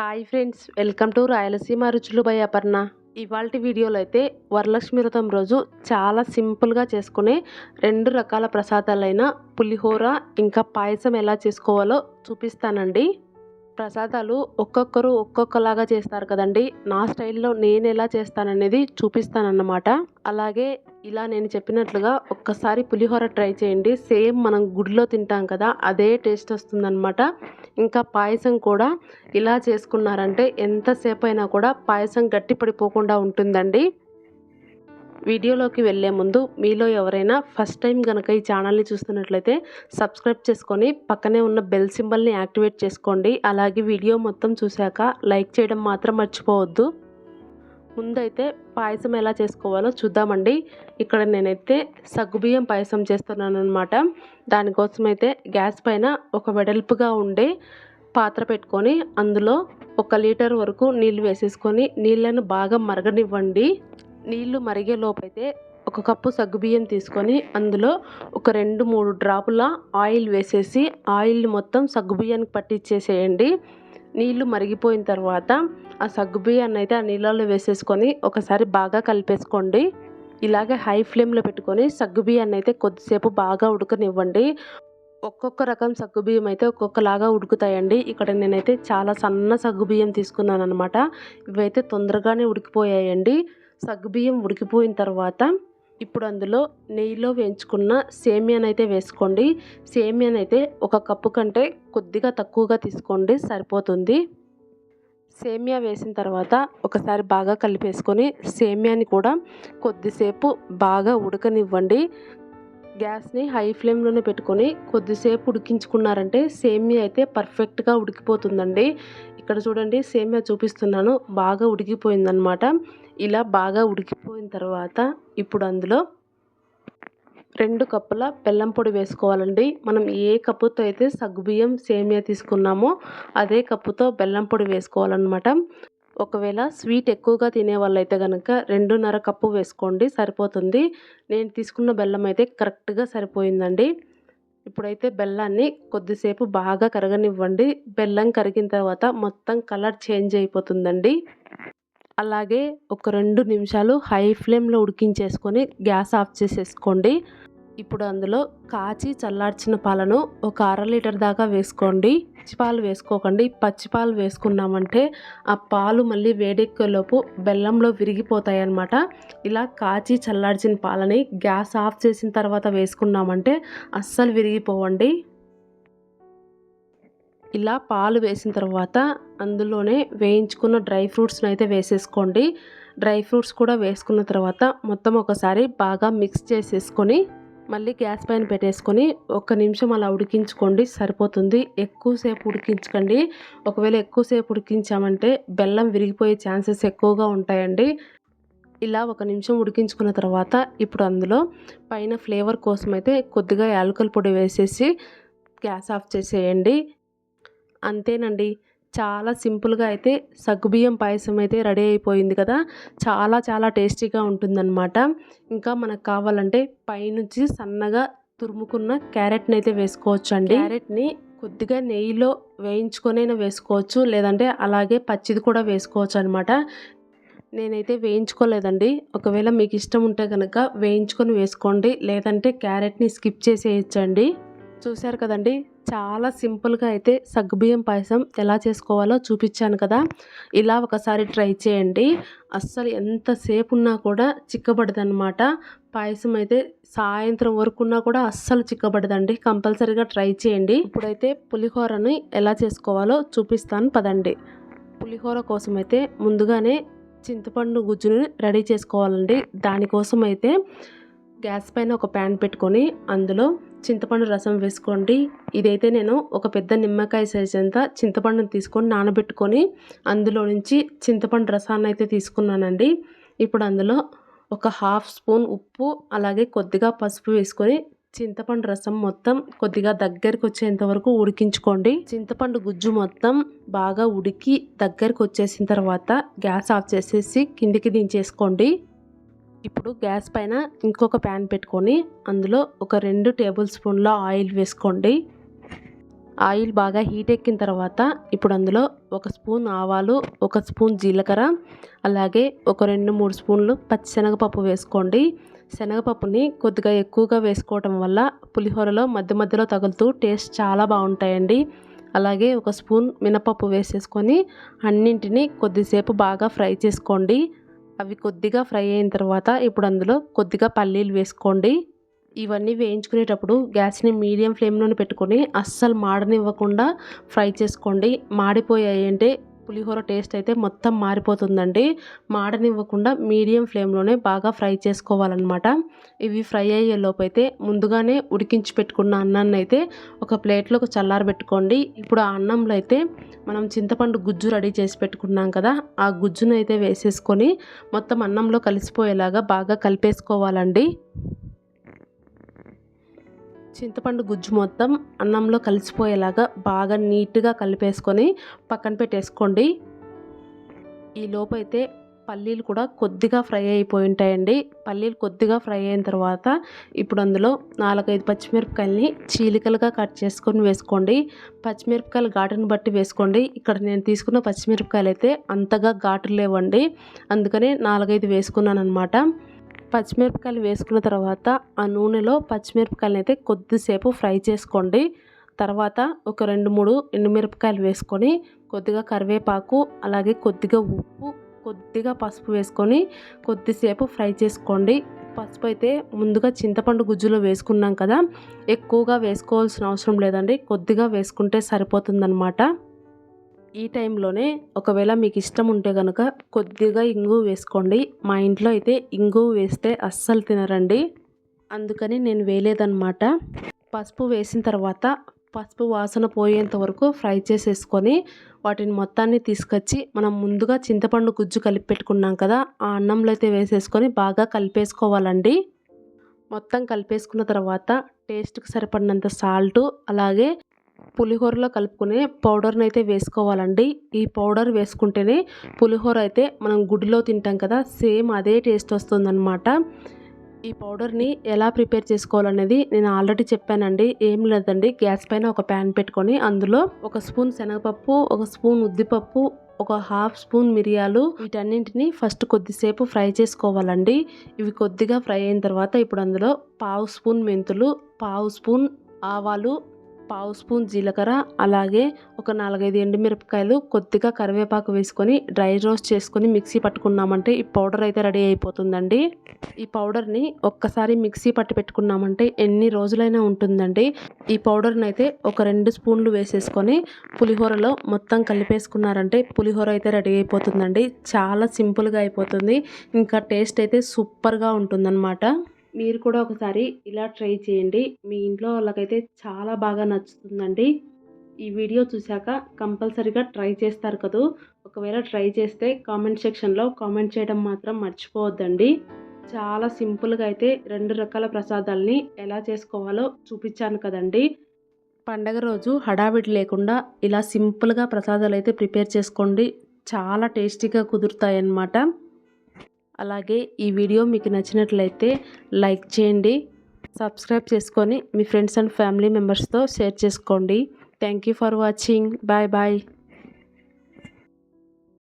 Hi friends welcome to Rayalaseema రుచులు by Aparna ఇవాళ వీడియోలో అయితే వరలక్ష్మి వ్రతం రోజు చాలా సింపుల్గా చేసుకునే రెండు రకాల ప్రసాదాలైన పులిహోర ఇంకా పాయసం ఎలా చేసుకోవాలో చూపిస్తానండి. ప్రసాదాలు ఒక్కొక్కరు ఒక్కొక్కలాగా చేస్తారు కదండి. నా స్టైల్లో నేను ఎలా చేస్తాననేది చూపిస్తానన్నమాట. అలాగే ఇలా నేను చెప్పినట్లుగా ఒక్కసారి పులిహోర ట్రై చేయండి. సేమ్ మనం గుడిలో తింటాం కదా అదే టేస్ట్ వస్తుందన్నమాట. ఇంకా పాయసం కూడా ఇలా చేసుకున్నారంటే ఎంతసేపు అయినా కూడా పాయసం గట్టి పడిపోకుండా ఉంటుందండి. వీడియోలోకి వెళ్ళే ముందు మీలో ఎవరైనా ఫస్ట్ టైం కనుక ఈ ఛానల్ని చూస్తున్నట్లయితే సబ్స్క్రైబ్ చేసుకొని పక్కనే ఉన్న బెల్ సింబల్ని యాక్టివేట్ చేసుకోండి. అలాగే వీడియో మొత్తం చూశాక లైక్ చేయడం మాత్రం మర్చిపోవద్దు. ముందైతే పాయసం ఎలా చేసుకోవాలో చూద్దామండి. ఇక్కడ నేనైతే సగ్గుబియ్యం పాయసం చేస్తున్నాను అనమాట దానికోసం అయితే గ్యాస్ పైన ఒక వెడల్పుగా ఉండే పాత్ర పెట్టుకొని అందులో ఒక లీటర్ వరకు నీళ్ళు వేసేసుకొని నీళ్ళను బాగా మరగనివ్వండి. నీళ్ళు మరిగే లోపైతే ఒక కప్పు సగ్గుబియ్యం తీసుకొని అందులో ఒక రెండు మూడు డ్రాపుల ఆయిల్ వేసేసి ఆయిల్ మొత్తం సగ్గుబియ్యానికి పట్టించేసేయండి నీళ్ళు మరిగిపోయిన తర్వాత ఆ సగ్గుబియ్యాన్ని అయితే ఆ నీళ్ళలో వేసేసుకొని ఒకసారి బాగా కలిపేసుకోండి. ఇలాగే హై ఫ్లేమ్లో పెట్టుకొని సగ్గుబియ్యాన్ని అయితే కొద్దిసేపు బాగా ఉడకనివ్వండి. ఒక్కొక్క రకం సగ్గుబియ్యం అయితే ఒక్కొక్కలాగా ఉడుకుతాయండి. ఇక్కడ నేనైతే చాలా సన్న సగ్గుబియ్యం తీసుకున్నాను అనమాట ఇవైతే తొందరగానే ఉడికిపోయాయండి. సగ్గుబియ్యం ఉడికిపోయిన తర్వాత ఇప్పుడు అందులో నెయ్యిలో వేయించుకున్న సేమియానైతే వేసుకోండి. సేమియానైతే ఒక కప్పు కంటే కొద్దిగా తక్కువగా తీసుకోండి సరిపోతుంది. సేమియా వేసిన తర్వాత ఒకసారి బాగా కలిపేసుకొని సేమియాని కూడా కొద్దిసేపు బాగా ఉడకనివ్వండి. గ్యాస్ని హై ఫ్లేమ్లోనే పెట్టుకొని కొద్దిసేపు ఉడికించుకున్నారంటే సేమియా అయితే పర్ఫెక్ట్గా ఉడికిపోతుందండి. ఇక్కడ చూడండి సేమియా చూపిస్తున్నాను బాగా ఉడికిపోయిందనమాట. ఇలా బాగా ఉడికిపోయిన తర్వాత ఇప్పుడు అందులో రెండు కప్పుల బెల్లం పొడి వేసుకోవాలండి. మనం ఏ కప్పుతో అయితే సగ్గుబియ్యం సేమియా తీసుకున్నామో అదే కప్పుతో బెల్లం పొడి వేసుకోవాలన్నమాట. ఒకవేళ స్వీట్ ఎక్కువగా తినే వాళ్ళైతే కనుక రెండున్నర కప్పు వేసుకోండి సరిపోతుంది. నేను తీసుకున్న బెల్లం అయితే కరెక్ట్గా సరిపోయిందండి. ఇప్పుడైతే బెల్లాన్ని కొద్దిసేపు బాగా కరగనివ్వండి. బెల్లం కరిగిన తర్వాత మొత్తం కలర్ చేంజ్ అయిపోతుందండి. అలాగే ఒక రెండు నిమిషాలు హై ఫ్లేమ్లో ఉడికించేసుకొని గ్యాస్ ఆఫ్ చేసేసుకోండి. ఇప్పుడు అందులో కాచి చల్లార్చిన పాలను ఒక అర లీటర్ దాకా వేసుకోండి. పచ్చిపాలు వేసుకోకండి. పచ్చిపాలు వేసుకున్నామంటే ఆ పాలు మళ్ళీ వేడెక్కేలోపు బెల్లంలో విరిగిపోతాయి అన్నమాట ఇలా కాచి చల్లార్చిన పాలని గ్యాస్ ఆఫ్ చేసిన తర్వాత వేసుకున్నామంటే అస్సలు విరిగిపోవండి. ఇలా పాలు వేసిన తర్వాత అందులోనే వేయించుకున్న డ్రై ఫ్రూట్స్ని అయితే వేసేసుకోండి. డ్రై ఫ్రూట్స్ కూడా వేసుకున్న తర్వాత మొత్తం ఒకసారి బాగా మిక్స్ చేసేసుకొని మళ్ళీ గ్యాస్ పైన పెట్టేసుకొని ఒక నిమిషం అలా ఉడికించుకోండి సరిపోతుంది. ఎక్కువసేపు ఉడికించకండి. ఒకవేళ ఎక్కువసేపు ఉడికించామంటే బెల్లం విరిగిపోయే ఛాన్సెస్ ఎక్కువగా ఉంటాయండి. ఇలా ఒక నిమిషం ఉడికించుకున్న తర్వాత ఇప్పుడు అందులో పైన ఫ్లేవర్ కోసం అయితే కొద్దిగా యాలకల పొడి వేసేసి గ్యాస్ ఆఫ్ చేసేయండి. అంతేనండి. చాలా సింపుల్గా అయితే సగ్గుబియ్యం పాయసం అయితే రెడీ అయిపోయింది కదా. చాలా చాలా టేస్టీగా ఉంటుందన్నమాట. ఇంకా మనకు కావాలంటే పైనుంచి సన్నగా తురుముకున్న క్యారెట్ని అయితే వేసుకోవచ్చు అండి క్యారెట్ని కొద్దిగా నెయ్యిలో వేయించుకొనైనా వేసుకోవచ్చు. లేదంటే అలాగే పచ్చిది కూడా వేసుకోవచ్చు అనమాట నేనైతే వేయించుకోలేదండి. ఒకవేళ మీకు ఇష్టం ఉంటే కనుక వేయించుకొని వేసుకోండి. లేదంటే క్యారెట్ని స్కిప్ చేసేయచ్చండి. చూశారు కదండి? చాలా సింపుల్గా అయితే సగ్గుబియ్యం పాయసం ఎలా చేసుకోవాలో చూపించాను కదా. ఇలా ఒకసారి ట్రై చేయండి. అస్సలు ఎంతసేపు ఉన్నా కూడా చిక్కబడదనమాట పాయసం అయితే సాయంత్రం వరకు ఉన్నా కూడా అస్సలు చిక్కబడదండి. కంపల్సరీగా ట్రై చేయండి. ఇప్పుడైతే పులిహోరని ఎలా చేసుకోవాలో చూపిస్తాను పదండి. పులిహోర కోసం అయితే ముందుగానే చింతపండు గుజ్జుని రెడీ చేసుకోవాలండి. దానికోసం అయితే గ్యాస్ పైన ఒక ప్యాన్ పెట్టుకొని అందులో చింతపండు రసం వేసుకోండి. ఇదైతే నేను ఒక పెద్ద నిమ్మకాయ సైజ్ అంతా చింతపండుని తీసుకొని నానబెట్టుకొని అందులో నుంచి చింతపండు రసాన్ని అయితే తీసుకున్నానండి. ఇప్పుడు అందులో ఒక హాఫ్ స్పూన్ ఉప్పు అలాగే కొద్దిగా పసుపు వేసుకొని చింతపండు రసం మొత్తం కొద్దిగా దగ్గరికి వచ్చేంత వరకు ఉడికించుకోండి. చింతపండు గుజ్జు మొత్తం బాగా ఉడికి దగ్గరికి వచ్చేసిన తర్వాత గ్యాస్ ఆఫ్ చేసేసి కిందికి దించేసుకోండి. ఇప్పుడు గ్యాస్ పైన ఇంకొక ప్యాన్ పెట్టుకొని అందులో ఒక రెండు టేబుల్ స్పూన్ల ఆయిల్ వేసుకోండి. ఆయిల్ బాగా హీట్ ఎక్కిన తర్వాత ఇప్పుడు అందులో ఒక స్పూన్ ఆవాలు ఒక స్పూన్ జీలకర్ర అలాగే ఒక రెండు మూడు స్పూన్లు పచ్చిశనగపప్పు వేసుకోండి. శనగపప్పుని కొద్దిగా ఎక్కువగా వేసుకోవటం వల్ల పులిహోరలో మధ్య మధ్యలో తగులుతూ టేస్ట్ చాలా బాగుంటాయండి. అలాగే ఒక స్పూన్ మినపప్పు వేసేసుకొని అన్నింటినీ కొద్దిసేపు బాగా ఫ్రై చేసుకోండి. అవి కొద్దిగా ఫ్రై అయిన తర్వాత ఇప్పుడు అందులో కొద్దిగా పల్లీలు వేసుకోండి. ఇవన్నీ వేయించుకునేటప్పుడు గ్యాస్ని మీడియం ఫ్లేమ్లోనే పెట్టుకొని అస్సలు మాడనివ్వకుండా ఫ్రై చేసుకోండి. మాడిపోయాయి అంటే పులిహోర టేస్ట్ అయితే మొత్తం మారిపోతుందండి. మాడనివ్వకుండా మీడియం ఫ్లేమ్లోనే బాగా ఫ్రై చేసుకోవాలన్నమాట. ఇవి ఫ్రై అయ్యే లోపైతే అయితే ముందుగానే ఉడికించి పెట్టుకున్న అన్నాన్ని అయితే ఒక ప్లేట్లోకి చల్లారబెట్టుకోండి. ఇప్పుడు ఆ అన్నంలో అయితే మనం చింతపండు గుజ్జు రెడీ చేసి పెట్టుకున్నాం కదా ఆ గుజ్జును అయితే వేసేసుకొని మొత్తం అన్నంలో కలిసిపోయేలాగా బాగా కలిపేసుకోవాలండి. చింతపండు గుజ్జు మొత్తం అన్నంలో కలిసిపోయేలాగా బాగా నీట్గా కలిపేసుకొని పక్కన పెట్టేసుకోండి. ఈ లోపైతే అయితే పల్లీలు కూడా కొద్దిగా ఫ్రై అయిపోయి ఉంటాయండి. పల్లీలు కొద్దిగా ఫ్రై అయిన తర్వాత ఇప్పుడు అందులో నాలుగైదు పచ్చిమిరపకాయలని చీలికలుగా కట్ చేసుకొని వేసుకోండి. పచ్చిమిరపకాయలు ఘాటుని బట్టి వేసుకోండి. ఇక్కడ నేను తీసుకున్న పచ్చిమిరపకాయలు అయితే అంతగా ఘాటు లేవండి. అందుకని నాలుగైదు వేసుకున్నాను అనమాట పచ్చిమిరపకాయలు వేసుకున్న తర్వాత ఆ నూనెలో పచ్చిమిరపకాయలు అయితే కొద్దిసేపు ఫ్రై చేసుకోండి. తర్వాత ఒక రెండు మూడు ఎండుమిరపకాయలు వేసుకొని కొద్దిగా కరివేపాకు అలాగే కొద్దిగా ఉప్పు కొద్దిగా పసుపు వేసుకొని కొద్దిసేపు ఫ్రై చేసుకోండి. పసుపు అయితే ముందుగా చింతపండు గుజ్జులో వేసుకున్నాం కదా ఎక్కువగా వేసుకోవాల్సిన అవసరం లేదండి. కొద్దిగా వేసుకుంటే సరిపోతుందన్నమాట. ఈ టైంలోనే ఒకవేళ మీకు ఇష్టం ఉంటే కనుక కొద్దిగా ఇంగు వేసుకోండి. మా ఇంట్లో అయితే ఇంగు వేస్తే అస్సలు తినరండి. అందుకని నేను వేయలేదన్నమాట. పసుపు వేసిన తర్వాత పసుపు వాసన పోయేంత వరకు ఫ్రై చేసేసుకొని వాటిని మొత్తాన్ని తీసుకొచ్చి మనం ముందుగా చింతపండు గుజ్జు కలిపి పెట్టుకున్నాం కదా ఆ అన్నంలో అయితే వేసేసుకొని బాగా కలిపేసుకోవాలండి. మొత్తం కలిపేసుకున్న తర్వాత టేస్ట్కి సరిపడినంత సాల్టు అలాగే పులిహోరలో కలుపుకునే పౌడర్ని అయితే వేసుకోవాలండి. ఈ పౌడర్ వేసుకుంటేనే పులిహోర అయితే మనం గుడిలో తింటాం కదా సేమ్ అదే టేస్ట్ వస్తుందన్నమాట. ఈ పౌడర్ని ఎలా ప్రిపేర్ చేసుకోవాలనేది నేను ఆల్రెడీ చెప్పానండి. ఏం లేదండి గ్యాస్ పైన ఒక ప్యాన్ పెట్టుకొని అందులో ఒక స్పూన్ శనగపప్పు ఒక స్పూన్ ఉద్దిపప్పు ఒక హాఫ్ స్పూన్ మిరియాలు వీటన్నింటిని ఫస్ట్ కొద్దిసేపు ఫ్రై చేసుకోవాలండి. ఇవి కొద్దిగా ఫ్రై అయిన తర్వాత ఇప్పుడు అందులో పావు స్పూన్ మెంతులు పావు స్పూన్ ఆవాలు పావు స్పూన్ జీలకర్ర అలాగే ఒక నాలుగైదు ఎండుమిరపకాయలు కొద్దిగా కరివేపాకు వేసుకొని డ్రై రోస్ట్ చేసుకొని మిక్సీ పట్టుకున్నామంటే ఈ పౌడర్ అయితే రెడీ అయిపోతుందండి. ఈ పౌడర్ని ఒక్కసారి మిక్సీ పట్టి పెట్టుకున్నామంటే ఎన్ని రోజులైనా ఉంటుందండి. ఈ పౌడర్ని అయితే ఒక రెండు స్పూన్లు వేసేసుకొని పులిహోరలో మొత్తం కలిపేసుకున్నారంటే పులిహోర అయితే రెడీ అయిపోతుందండి. చాలా సింపుల్గా అయిపోతుంది. ఇంకా టేస్ట్ అయితే సూపర్గా ఉంటుందన్నమాట. మీరు కూడా ఒకసారి ఇలా ట్రై చేయండి. మీ ఇంట్లో వాళ్ళకైతే చాలా బాగా నచ్చుతుందండి. ఈ వీడియో చూశాక కంపల్సరీగా ట్రై చేస్తారు కదూ. ఒకవేళ ట్రై చేస్తే కామెంట్ సెక్షన్లో కామెంట్ చేయడం మాత్రం మర్చిపోవద్దండి. చాలా సింపుల్గా అయితే రెండు రకాల ప్రసాదాలని ఎలా చేసుకోవాలో చూపించాను కదండి. పండగ రోజు హడావిడి లేకుండా ఇలా సింపుల్గా ప్రసాదాలు అయితే ప్రిపేర్ చేసుకోండి. చాలా టేస్టీగా కుదురుతాయి అన్నమాట అలాగే ఈ వీడియో మీకు నచ్చినట్లయితే లైక్ చేయండి సబ్స్క్రైబ్ చేసుకొని మీ ఫ్రెండ్స్ అండ్ ఫ్యామిలీ మెంబర్స్తో షేర్ చేసుకోండి. Thank you for watching. Bye bye.